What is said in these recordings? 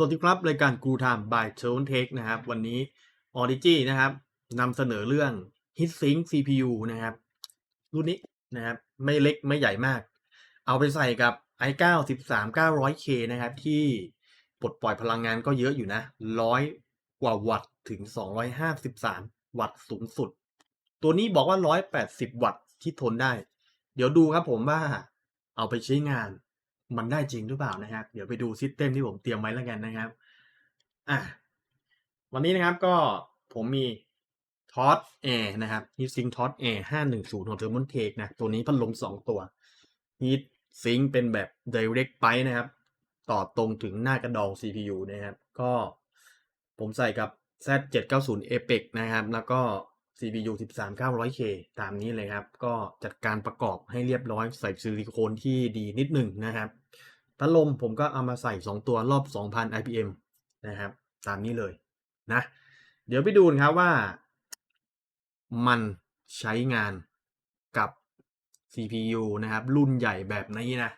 สวัสดีครับ รายการกูทามบายเชลเทคนะครับ วันนี้ Audigi นะครับนำเสนอเรื่อง HeatSink CPU นะครับ รุ่นนี้นะครับ ไม่เล็กไม่ใหญ่มาก เอาไปใส่กับ i9 13 900K นะครับ ที่ปลดปล่อยพลังงานก็เยอะอยู่นะร้อยกว่าวัตต์ถึง 253 วัตต์สูงสุด ตัวนี้บอกว่า 180 วัตต์ที่ทนได้ เดี๋ยวดูครับผมว่าเอาไปใช้งาน มันได้จริงหรือเปล่านะครับ เดี๋ยวไปดูซิสเต็มที่ผมเตรียมไว้แล้วกันนะครับอะวันนี้นะครับก็ผมมีทอ s แอร์นะครับ Heat Sink t o s Air 510ของ Thermal Take นะตัวนี้พัดลม2ตัว Heat Sink เป็นแบบ Direct p i p e นะครับ ต่อตรงถึงหน้ากระดอง CPU นะครับ ก็ผมใส่กับ Z790 Apex นะครับ แล้วก็ CPU 13900K ตามนี้เลยครับ ก็จัดการประกอบให้เรียบร้อยใส่ซิลิโคนที่ดีนิดหนึ่งนะครับ พัดลมผมก็เอามาใส่ 2 ตัวรอบ 2,000 IPM นะครับ ตามนี้เลยนะ เดี๋ยวไปดูนะครับว่า มันใช้งานกับ CPU นะครับ รุ่นใหญ่แบบนี้นะ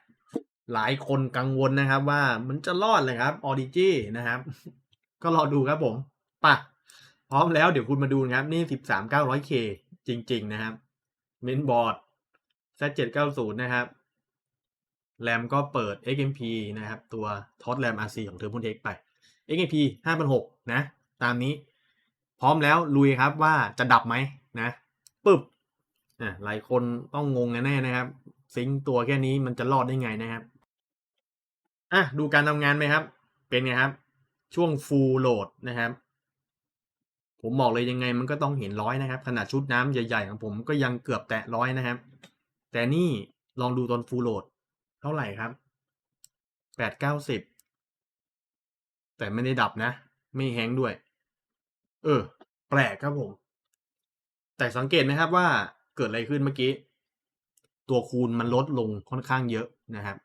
หลายคนกังวลนะครับว่ามันจะรอดเลยครับ Audigi นะครับ ก็รอดูครับผมปะพร้อมแล้วเดี๋ยวคุณมาดูนะครับ นี่ 13 900K จริง ๆ นะครับ เมนบอร์ด Z790 นะครับ แรมก็เปิด XMP นะครับ ตัวท็อตแรม RC ของ Thermaltake ไป XMP 5,600นะ ตามนี้ พร้อมแล้วลุยครับว่าจะดับไหมนะปึ๊บอะหลายคนต้องงงแน่ๆนะครับ ซิงตัวแค่นี้มันจะรอดได้ไงนะครับอะดูการทำงานไหมครับ เป็นไงครับ ช่วง full load นะครับ ผมบอกเลยยังไงมันก็ต้องเห็นร้อยนะครับ ขนาดชุดน้ำใหญ่ๆของผมก็ยังเกือบแตะร้อยนะครับ แต่นี่ลองดูตอน full load เท่าไหร่ครับแปดเก้าสิบแต่ไม่ได้ดับนะ ไม่แฮงด้วย เออ แปลกครับผม แต่สังเกตไหมครับว่าเกิดอะไรขึ้นเมื่อกี้ ตัวคูณมันลดลงค่อนข้างเยอะนะครับ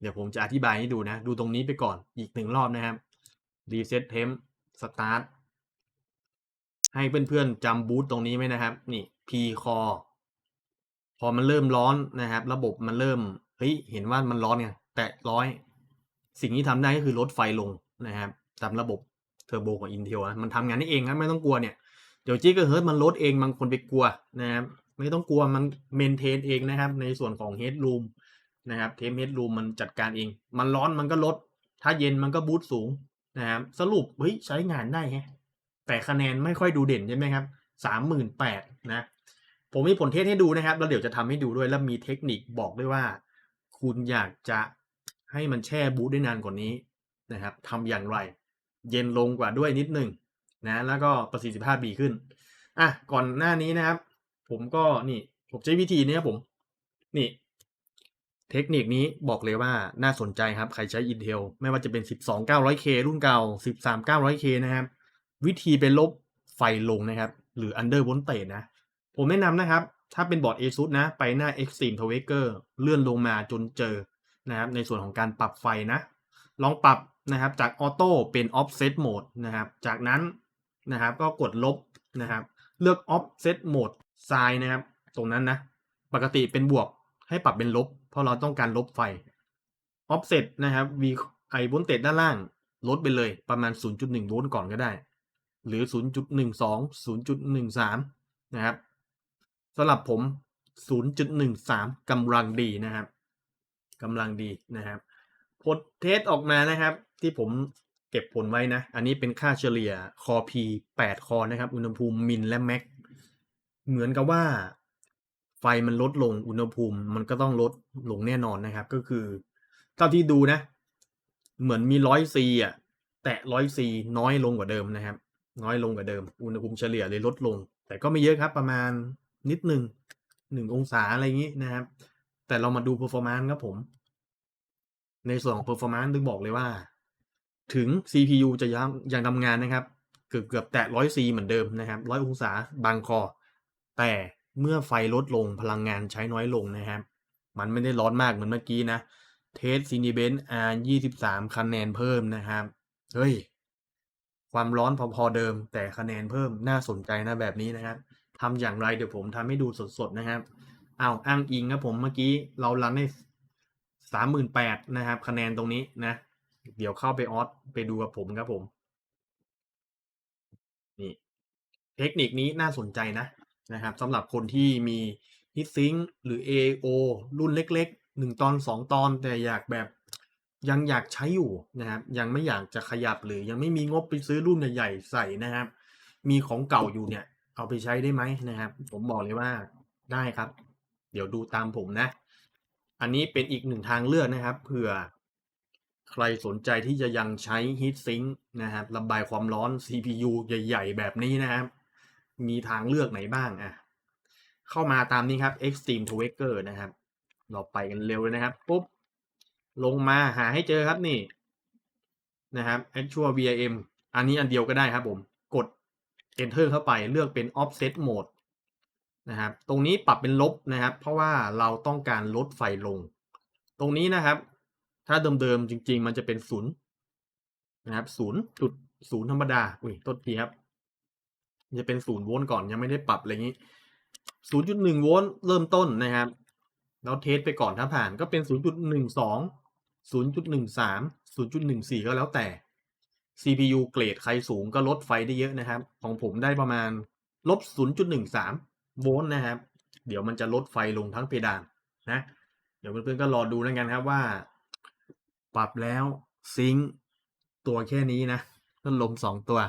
เดี๋ยวผมจะอธิบายให้ดูนะ ดูตรงนี้ไปก่อนอีกหนึ่งรอบนะครับ reset temp start ให้เพื่อนๆจำบูตตรงนี้ไว้นะครับ นี่ p core พอมันเริ่มร้อนนะครับ ระบบมันเริ่ม ฮ้ยเห็นว่ามันร้อนไงแตะร้อยสิ่งที่ทำได้ก็คือลดไฟลงนะครับตามระบบเทอร์โบของ Intel นะมันทำงานได้เองครับไม่ต้องกลัวเนี่ยเดี๋ยวจิ๊กเฮิร์ตมันลดเองบางคนไปกลัวนะครับไม่ต้องกลัวมันเมนเทนเองนะครับ ในส่วนของ Headroom นะครับเทม Headroom มันจัดการเอง มันร้อนมันก็ลด ถ้าเย็นมันก็บูตสูงนะครับสรุปเฮ้ยใช้งานได้ฮะแต่คะแนนไม่ค่อยดูเด่นใช่ไหมครับสามหมื่นแปดนะ ผมมีผลเทสให้ดูนะครับ แล้วเดี๋ยวจะทำให้ดูด้วยแล้วมีเทคนิคบอกด้วยว่า คุณอยากจะให้มันแช่บูตได้นานกว่านี้นะครับทำอย่างไร เย็นลงกว่าด้วยนิดนึงนะแล้วก็ประสิทธิภาพดีขึ้นอะก่อนหน้านี้นะครับ ผมก็นี่ผมใช้วิธีนี้ครับผม นี่ เทคนิคนี้บอกเลยว่าน่าสนใจครับ ใครใช้ Intel ไม่ว่าจะเป็น 12 900K รุ่นเก่า 13 900K นะครับ วิธีไปลบไฟลงนะครับ หรือ under voltage นะ ผมแนะนำนะครับ ถ้าเป็นบอร์ด ASUS นะ ไปหน้า Extreme Tracker เลื่อนลงมาจนเจอนะครับในส่วนของการปรับไฟนะ ลองปรับนะครับจากออโต้เป็น offset mode นะครับ จากนั้นนะครับก็กดลบนะครับ เลือก offset mode ซ้ายนะครับ ตรงนั้นนะ ปกติเป็นบวกให้ปรับเป็นลบ เพราะเราต้องการลบไฟ offset นะครับ v i voltage ด้านล่างลดไปเลยประมาณ 0.1 โวลต์ก่อนก็ได้ หรือ 0.12 0.13 นะครับ สำหรับผม 0.13กำลังดีนะครับกำลังดีนะครับ ผลเทสออกมานะครับ ที่ผมเก็บผลไว้นะ อันนี้เป็นค่าเฉลี่ยคอ P 8 คอนะครับ อุณหภูมิมินและแม็ก เหมือนกับว่าไฟมันลดลงอุณหภูมิมันก็ต้องลดลงแน่นอนนะครับ ก็คือเท่าที่ดูนะ เหมือนมีร้อยซีอะ แตะร้อยซีน้อยลงกว่าเดิมนะครับ น้อยลงกว่าเดิม อุณหภูมิเฉลี่ยเลยลดลง แต่ก็ไม่เยอะครับประมาณ นิดหนึ่งหนึ่งองศาอะไรอย่างนี้นะครับ แต่เรามาดู performance ครับผม ในส่วนของ performance ต้องบอกเลยว่า ถึง CPU จะยังยังทำงานนะครับ เกือบเกือบแตะร้อยซีเหมือนเดิมนะครับร้อยองศาบางคอ แต่เมื่อไฟลดลงพลังงานใช้น้อยลงนะครับ มันไม่ได้ร้อนมากเหมือนเมื่อกี้นะเทสซีนิเบน R 23คะแนนเพิ่มนะครับ เฮ้ย ความร้อนพอๆเดิม แต่คะแนนเพิ่มน่าสนใจนะแบบนี้นะครับ ทำอย่างไรเดี๋ยวผมทำให้ดูสดๆนะครับเอาวอ้างอิงครับผมเมื่อกี้เรารันได้สามหมื่นแปดนะครับ คะแนนตรงนี้นะ เดี๋ยวเข้าไปออสไปดูกับผมครับผม นี่เทคนิคนี้น่าสนใจนะนะครับสำหรับคนที่มี HeatSink หรือ AO รุ่นเล็กๆหนึ่งตอนสองตอนแต่อยากแบบยังอยากใช้อยู่นะครับ ยังไม่อยากจะขยับหรือยังไม่มีงบไปซื้อรุ่นใหญ่ๆใส่นะครับ มีของเก่าอยู่เนี่ย เอาไปใช้ได้ไหมนะครับ ผมบอกเลยว่าได้ครับ เดี๋ยวดูตามผมนะ อันนี้เป็นอีกหนึ่งทางเลือกนะครับเผื่อใครสนใจที่จะยังใช้ HeatSink นะครับระบายความร้อน CPU ใหญ่ ๆ แบบนี้นะครับ มีทางเลือกไหนบ้างอะเข้ามาตามนี้ครับ Extreme t w a k e r นะครับ เราไปกันเร็วเลยนะครับปุ๊บลงมาหาให้เจอครับนี่นะครับ Actual VIM อันนี้อันเดียวก็ได้ครับผม Enter เข้าไปเลือกเป็น Offset Mode นะครับ ตรงนี้ปรับเป็นลบนะครับ เพราะว่าเราต้องการลดไฟลง ตรงนี้นะครับ ถ้าเดิมๆจริง ๆ มันจะเป็นศูนย์นะครับศูนย์จุดศูนย์ธรรมดา อุ้ยต้นทีครับ จะเป็นศูนย์โวลต์ก่อนยังไม่ได้ปรับอะไรอย่างนี้ศูนย์จุดหนึ่งโวลต์เริ่มต้นนะครับ แล้วเทสไปก่อนถ้าผ่านก็เป็นศูนย์จุดหนึ่งสองศูนย์จุดหนึ่งสามศูนย์จุดหนึ่งสี่ก็แล้วแต่ CPU เกรดใครสูงก็ลดไฟได้เยอะนะครับ ของผมได้ประมาณลบศูนย์จุดหนึ่งสามโวลต์นะครับ เดี๋ยวมันจะลดไฟลงทั้งเพดานนะ เดี๋ยวเพื่อนๆก็รอดูแล้วกันครับว่า ปรับแล้วซิงตัวแค่นี้นะพัดลมสองตัว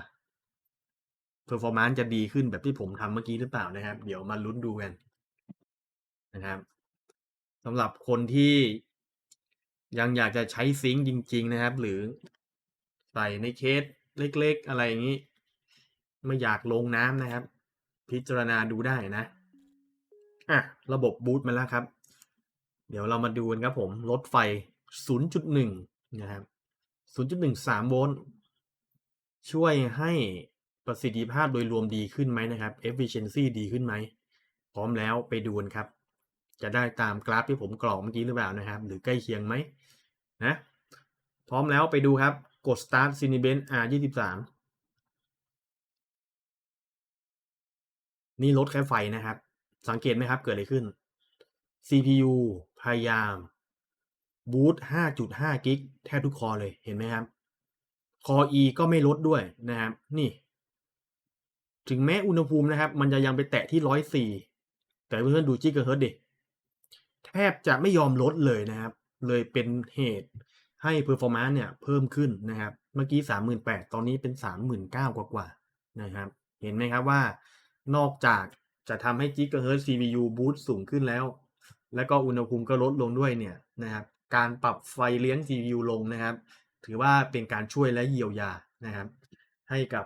เพอร์ฟอร์มานซ์จะดีขึ้นแบบที่ผมทำเมื่อกี้หรือเปล่านะครับ เดี๋ยวมาลุ้นดูกันนะครับสำหรับคนที่ยังอยากจะใช้ซิงจริง ๆ นะครับ หรือ ใส่ในเคสเล็ก ๆ อะไรอย่างนี้ ไม่อยากลงน้ำนะครับ พิจารณาดูได้นะอะระบบบูตมาแล้วครับ เดี๋ยวเรามาดูกันครับผมลดไฟ 0.1 นะครับ 0.13 โวลต์ช่วยให้ประสิทธิภาพโดยรวมดีขึ้นไหมนะครับ efficiency ดีขึ้นไหม พร้อมแล้วไปดูกันครับ จะได้ตามกราฟที่ผมกรอกเมื่อกี้หรือเปล่านะครับ หรือใกล้เคียงไหมนะ พร้อมแล้วไปดูครับ กด start Cinebench R23 นี่ลดแค่ไฟนะครับ สังเกตไหมครับเกิดอะไรขึ้น CPU พยายามบูต5.5 กิกแทบทุกคอเลยเห็นไหมครับ คอ E ก็ไม่ลดด้วยนะครับ นี่ ถึงแม้อุณหภูมินะครับ มันจะยังไปแตะที่104แต่เพื่อนๆดูจิกเกอร์เฮิร์ตดิ แทบจะไม่ยอมลดเลยนะครับ เลยเป็นเหตุ ให้เพอร์ฟอร์มานซ์เนี่ยเพิ่มขึ้นนะครับ เมื่อกี้ 38,000 ตอนนี้เป็น 39,000 กว่ากว่านะครับ เห็นไหมครับว่านอกจากจะทำให้ GHz CPU บูตสูงขึ้นแล้ว แล้วก็อุณหภูมิก็ลดลงด้วยเนี่ยนะครับการปรับไฟเลี้ยง CPU ลงนะครับ ถือว่าเป็นการช่วยและเยียวยานะครับ ให้กับ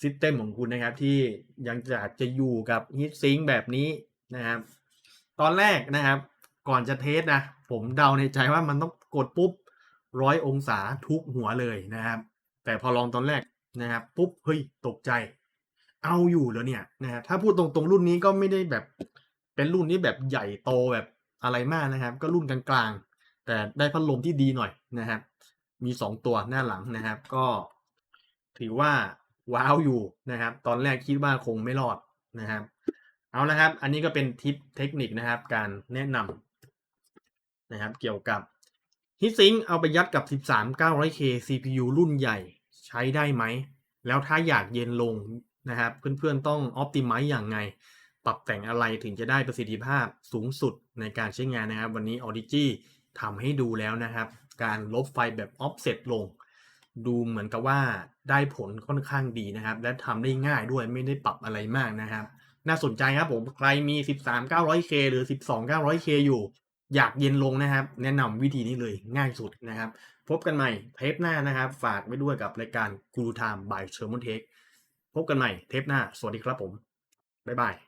ซิสเต็มของคุณนะครับ ที่ยังจะจะอยู่กับ Heat Sink แบบนี้นะครับ ตอนแรกนะครับ ก่อนจะเทสนะ ผมเดาในใจว่ามันต้องกดปุ๊บ ร้อยองศาทุกหัวเลยนะครับ แต่พอลองตอนแรกนะครับปุ๊บเฮ้ยตกใจ เอาอยู่แล้วเนี่ยนะครับถ้าพูดตรงๆรุ่นนี้ก็ไม่ได้แบบเป็นรุ่นที่แบบใหญ่โตแบบอะไรมากนะครับ ก็รุ่นกลางๆ แต่ได้พัดลมที่ดีหน่อยนะครับ มีสองตัวหน้าหลังนะครับ ก็ถือว่าว้าวอยู่นะครับ ตอนแรกคิดว่าคงไม่รอดนะครับ เอาละครับ อันนี้ก็เป็นทิปเทคนิคนะครับ การแนะนำนะครับ เกี่ยวกับ HeatSink เอาไปยัดกับ 13 900K CPU รุ่นใหญ่ใช้ได้ไหม แล้วถ้าอยากเย็นลงนะครับ เพื่อนๆต้อง Optimize อย่างไง ปรับแต่งอะไรถึงจะได้ประสิทธิภาพสูงสุดในการใช้งานนะครับ วันนี้ Audigi ทำให้ดูแล้วนะครับ การลบไฟแบบ Offset ลง ดูเหมือนกับว่าได้ผลค่อนข้างดีนะครับ และทำได้ง่ายด้วยไม่ได้ปรับอะไรมากนะครับ น่าสนใจครับผม ใครมี 13 900K หรือ 12 900K อยู่ อยากเย็นลงนะครับ แนะนำวิธีนี้เลยง่ายสุดนะครับ พบกันใหม่เทปหน้านะครับ ฝากไว้ด้วยกับรายการกูรูไทม์บายเชอร์มอนเทคพบกันใหม่เทปหน้า สวัสดีครับผม บ๊ายบาย